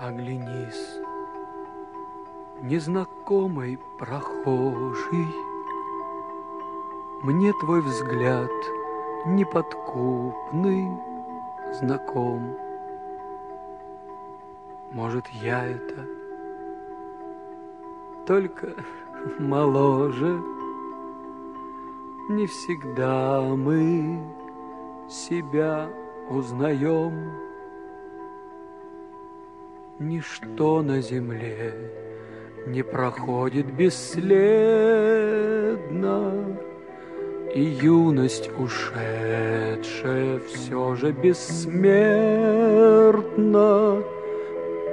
Оглянись, незнакомый прохожий, Мне твой взгляд неподкупный знаком. Может, я это только моложе, Не всегда мы себя узнаем. Ничто на земле не проходит бесследно, И юность ушедшая все же бессмертна.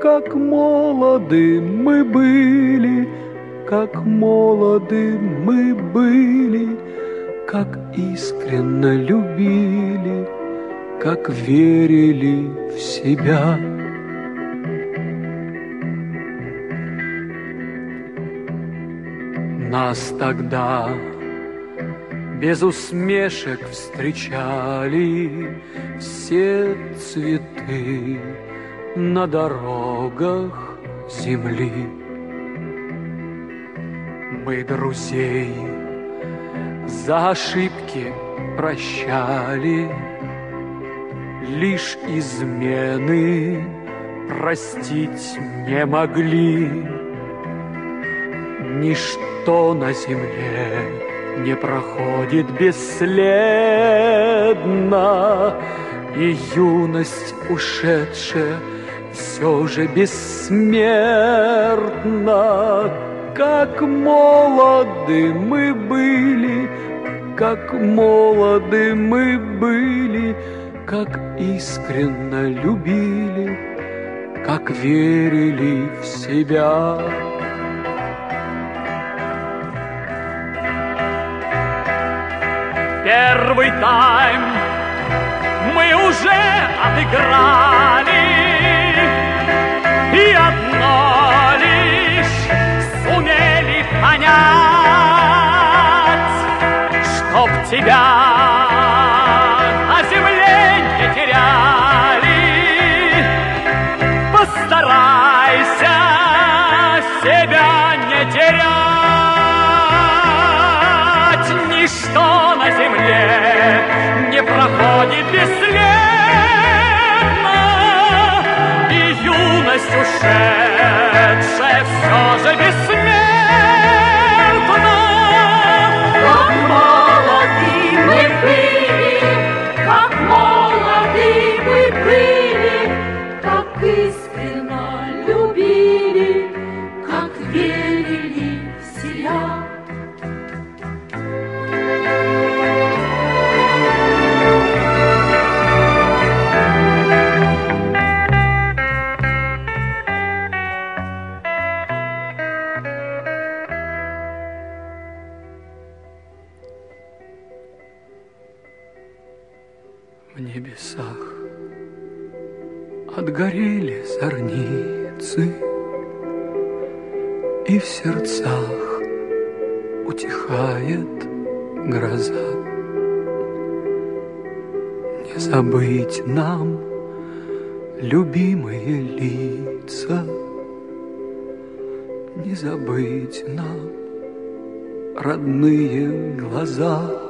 Как молоды мы были, как молоды мы были, Как искренно любили, как верили в себя. Нас тогда без усмешек встречали все цветы на дорогах земли. Мы друзей за ошибки прощали, Лишь измены простить не могли. Ничто на земле не проходит бесследно, И юность ушедшая все же бессмертна. Как молоды мы были, как молоды мы были, Как искренно любили, как верили в себя. Первый тайм мы уже отыграли, И одно лишь сумели понять, Чтоб тебя на земле не теряли, Постарайся себя проходит бесследно, И юность ушедшая все же бессмертна. В небесах отгорели зорницы, И в сердцах утихает гроза. Не забыть нам любимые лица, Не забыть нам родные глаза.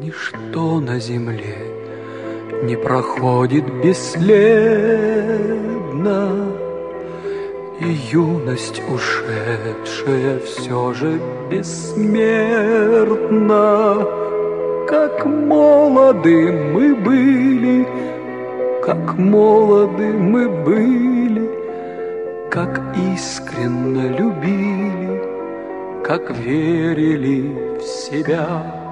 Ничто на земле не проходит бесследно, И юность ушедшая все же бессмертна. Как молоды мы были, как молоды мы были, Как искренно любили, как верили в себя.